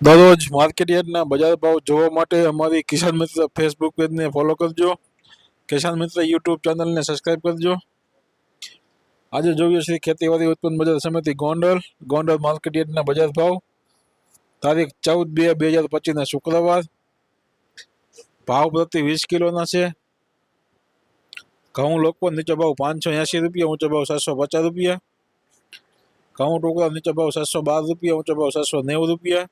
દરરોજ માર્કેટ યાર્ડના બજાર ભાવ જોવા માટે અમારી કિસાન મિત્ર ફેસબુક પેજને ફોલો કરજો કિસાન મિત્ર યુટ્યુબ ચેનલને સબસ્ક્રાઈબ કરજો આજે જોઈએ છીએ ખેતીવાડી ઉત્પન્ન બજાર સમિતિ ગોંડલ ગોંડલ માર્કેટ યાર્ડના બજાર ભાવ તારીખ ચૌદ બે બે હજાર પચીસના શુક્રવાર ભાવ પ્રતિ વીસ કિલોના છે ઘઉં લોકો નીચો ભાવ પાંચસો એંશી રૂપિયા ઊંચો ભાવ સાતસો પચાસ રૂપિયા ઘઉં ટુકડા નીચો ભાવ સાતસો બાર રૂપિયા ઊંચો ભાવ સાતસો નેવું રૂપિયા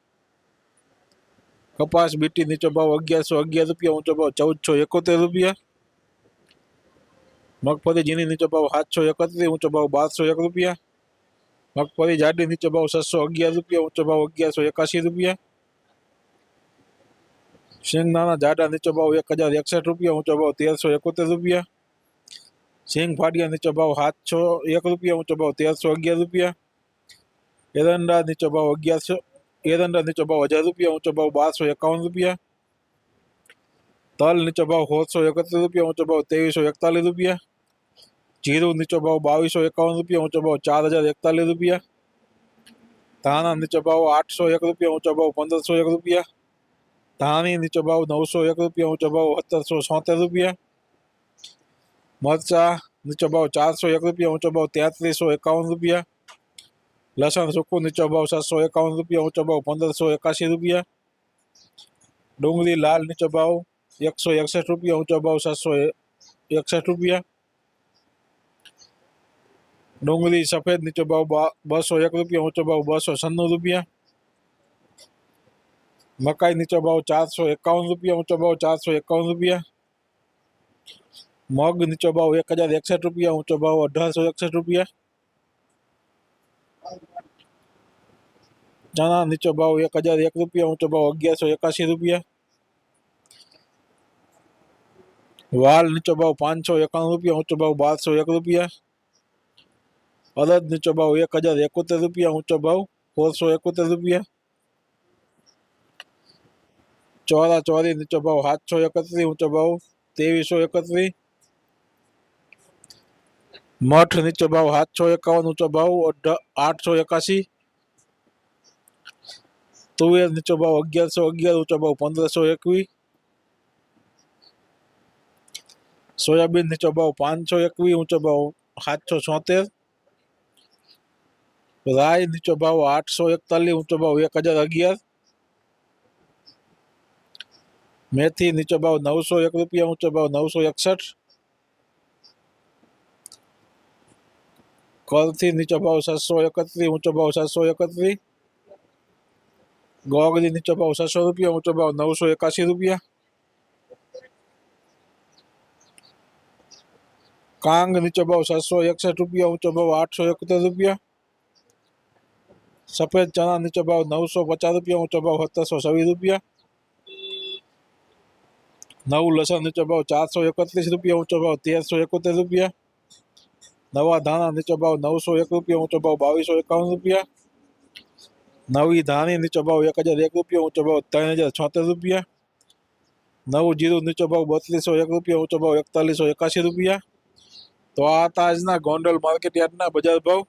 કપાસ બીટી નીચો ભાવ અગિયારસો અગિયાર રૂપિયા ઊંચો ભાવ ચૌદસો એકોતેર રૂપિયા મગફળી ઝીણી નીચો ભાવ સાતસો એકત્રીસ ઊંચો ભાવ બારસો એક રૂપિયા મગફળી જાડી નીચો ભાવ છસો અગિયાર રૂપિયા ઊંચો ભાવ અગિયારસો એકાશી રૂપિયા સિંગદાણા જાડા નીચો ભાવ એક હજાર એકસઠ રૂપિયા ઊંચો ભાવ તેરસો એકોતેર રૂપિયા સિંગ ફાડિયા નીચો ભાવ સાતસો એક રૂપિયા ઊંચો ભાવ તેરસો અગિયાર રૂપિયા એરંડા નીચો ભાવ અગિયારસો એરંડા નીચો ભાવ હજાર રૂપિયા ઊંચો ભાવ બારસો એકાવન રૂપિયા તલ નીચો ભાવ સોળસો એકત્રીસ રૂપિયા ઊંચો ભાવ ત્રેવીસો એકતાલીસ રૂપિયા જીરું નીચો ભાવ બાવીસો એકાવન રૂપિયા ઊંચો ભાવ ચાર હજાર એકતાલીસ રૂપિયા ધાણા નીચો ભાવ આઠસો એક રૂપિયા ઊંચો ભાવ પંદરસો એક રૂપિયા ધાણી નીચો ભાવ નવસો એક રૂપિયા ઊંચો ભાવ સત્તરસો છોતેર રૂપિયા મરચા નીચો ભાવ ચારસો એક રૂપિયા ઊંચો ભાવ તેત્રીસો એકાવન રૂપિયા લસણ સૂકું નીચો ભાવ સાતસો એકાવન રૂપિયા ઊંચો ભાવ પંદરસો એકાશી રૂપિયા ડુંગળી લાલ નીચો ભાવ એકસો એકસઠ રૂપિયા ઊંચો ભાવ સાતસો એકસઠ રૂપિયા ડુંગળી સફેદ નીચો ભાવ બા- બસો એક રૂપિયા ઊંચો ભાવ બસો છન્નું રૂપિયા મકાઈ નીચો ભાવ ચારસો એકાવન રૂપિયા ઊંચો ભાવ ચારસો એકાવન રૂપિયા મગ નીચો ભાવ એક હજાર એકસઠ રૂપિયા ઊંચો ભાવ અઢારસો એકસઠ રૂપિયા ચણા નીચો ભાવ એક હજાર એક રૂપિયા ઊંચો ભાવ અગિયારસો એકાશી રૂપિયા વાલ નીચો ભાવ પાંચસો એકાણું રૂપિયા ઊંચો ભાવ બારસો એક રૂપિયા અડદ નીચો ભાવ એક હજાર એકોતેર રૂપિયા ઊંચો ભાવ સોળસો એકોતેર રૂપિયા ચોરા ચોરી નીચો ભાવ સાતસો એકત્રીસ ઊંચો ભાવ ત્રેવીસો એકત્રીસ મઠ નીચો ભાવ સાતસો એકાવન ઊંચો ભાવ અઢા- આઠસો એકાશી તુવેર નીચો ભાવ અગિયારસો અગિયાર ઊંચો ભાવ પંદરસો એકવીસ સોયાબીન નીચો ભાવ પાંચસો એકવીસ ઊંચો ભાવ સાતસો છોતેર રાય નીચો ભાવ આઠસો એકતાલીસ ઊંચો ભાવ એક હજાર અગિયાર મેથી નીચો ભાવ નવસો એક રૂપિયા ઊંચો ભાવ નવસો એકસઠ કરથી નીચો ભાવ સાતસો એકત્રીસ ઊંચો ભાવ સાતસો એકત્રીસ ગોગડી નીચો ભાવ છસો રૂપિયા ઊંચો ભાવ નવસો એકાશી રૂપિયા કાંગ નીચો ભાવ સાતસો એકસઠ રૂપિયા ઊંચો ભાવ આઠસો એકોતેર રૂપિયા સફેદ ચણા નીચો ભાવ નવસો પચાસ રૂપિયા ઊંચો ભાવ સત્તરસો છવ્વીસ રૂપિયા નવું લસણ નીચો ભાવ ચારસો એકત્રીસ રૂપિયા ઊંચો ભાવ તેરસો એકોતેર રૂપિયા નવા ધાણા નીચો ભાવ નવસો એક રૂપિયા, ઊંચો ભાવ બાવીસો એકાવન રૂપિયા. નવી ધાણી નીચો ભાવ એક હજાર એક રૂપિયા, ઊંચો ભાવ ત્રણ હજાર છોતેર રૂપિયા. નવું જીરું નીચો ભાવ બત્રીસો એક રૂપિયા, ઊંચો ભાવ એકતાલીસો એકાશી રૂપિયા. તો આ હતા આજના ગોંડલ માર્કેટ યાર્ડના બજાર ભાવ.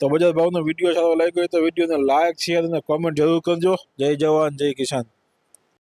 તો બજાર ભાવનો વીડિયો સારો લાગ્યો હોય તો વિડીયોને લાઈક, શેર અને કોમેન્ટ જરૂર કરજો. જય જવાન, જય કિસાન.